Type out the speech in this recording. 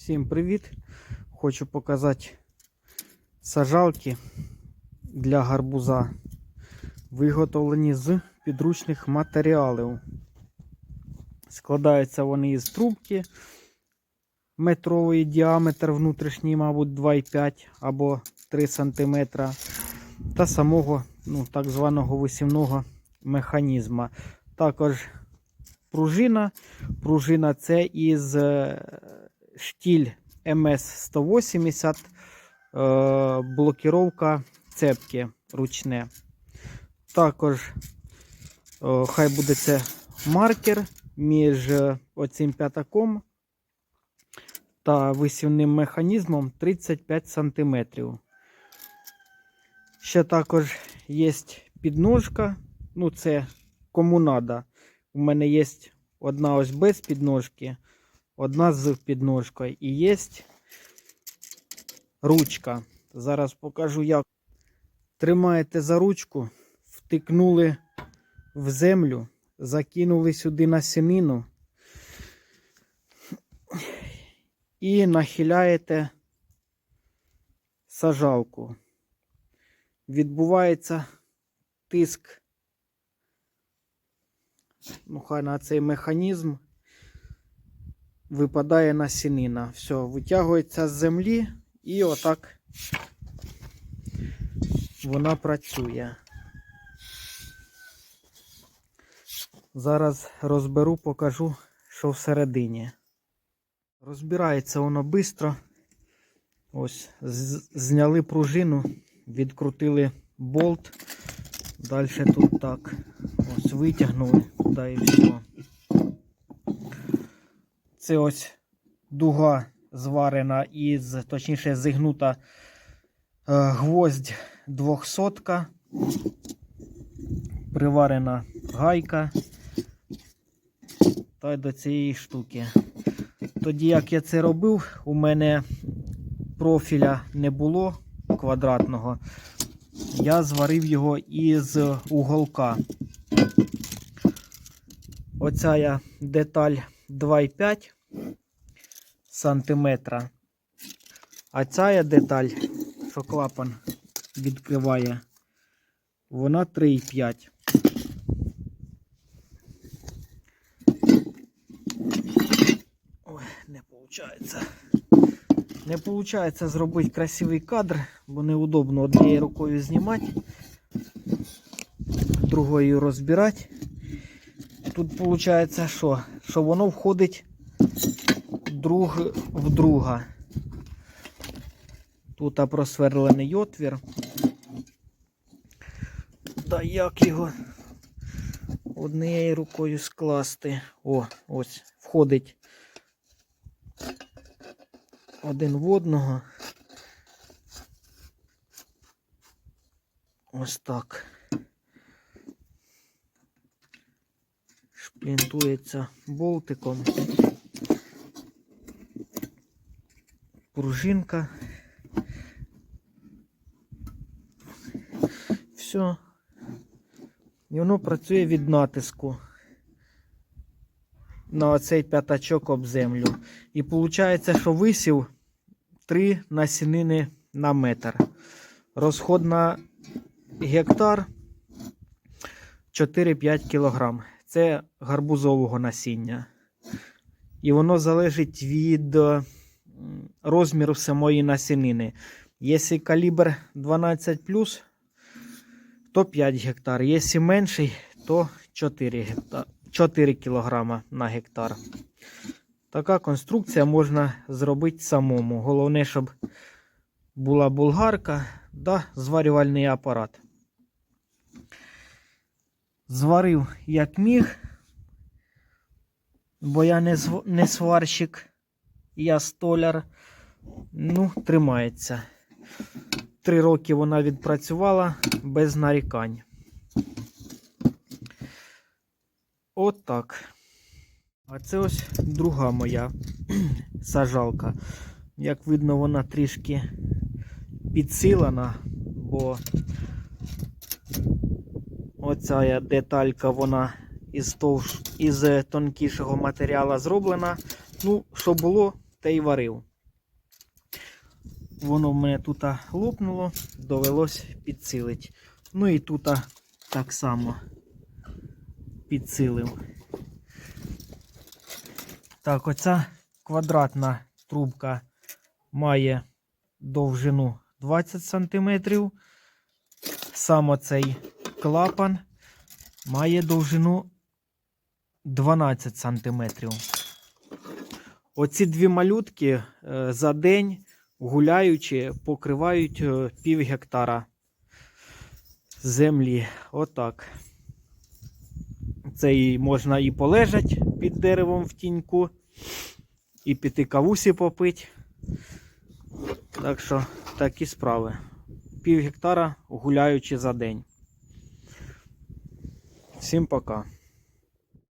Всім привіт! Хочу показати сажалки для гарбуза, виготовлені з підручних матеріалів. Складаються вони із трубки метровий діаметр внутрішній, мабуть, 2,5 або 3 см та самого ну, так званого висівного механізма. Також пружина. Пружина це із е, штіль МС-180, е, блокіровка цепки ручне. Також е, хай буде це маркер між оцим п'ятаком та висівним механізмом 35 см. Ще також є підножка. Ну, це кому надо. У мене є одна ось без підножки, одна з підножкою. І є ручка. Зараз покажу, як. Тримаєте за ручку, втикнули в землю, закинули сюди насінину і нахиляєте сажалку. Відбувається тиск ну, хай на цей механізм випадає насінина. Все, витягується з землі і отак вона працює. Зараз розберу, покажу, що всередині. Розбирається воно швидко. Ось, зняли пружину, відкрутили болт. Далі тут так. Ось витягнули, да і все. Це ось дуга зварена із, точніше, зігнута е, гвоздь 200, приварена гайка. Та й до цієї штуки. Тоді, як я це робив, у мене профіля не було квадратного. Я зварив його із уголка. Оця я деталь 2,5 сантиметра. А ця деталь, що клапан відкриває, вона 3,5. Ой, не виходить. Не виходить зробити красивий кадр, бо неудобно однією рукою знімати, другою розбирати. Тут виходить, що? Що воно входить друг в друга. Тут просверлений отвір. Та як його однією рукою скласти? О, ось, входить один в одного. Ось так. Шплінтується болтиком. Пружинка. Все. І воно працює від натиску на оцей п'ятачок об землю. І виходить, що висів 3 насінини на метр. Розход на гектар 4-5 кг. Це гарбузового насіння. І воно залежить від розміру самої насінини. Якщо калібр 12, то 5 гектар. Якщо менший, то 4 гектар. 4 кг на гектар. Така конструкція можна зробити самому. Головне, щоб була булгарка та зварювальний апарат. Зварив як міг, бо я не, зв- не сварщик, я столяр. Ну, тримається. Три роки вона відпрацювала без нарікань. От так. А це ось друга моя сажалка. Як видно, вона трішки підсилена, бо оця деталька, вона із, товш... із тонкішого матеріалу зроблена. Ну, що було, те й варив. воно в мене тут лопнуло, довелось підсилити. Ну і тут так само підсилив. Так, оця квадратна трубка має довжину 20 см. Сам оцей клапан має довжину 12 см. Оці дві малютки е, за день гуляючи покривають е, пів гектара землі. Отак. Це і можна і полежати під деревом в тіньку, і піти кавусі попити. Так що такі справи. Пів гектара гуляючи за день. Всім пока.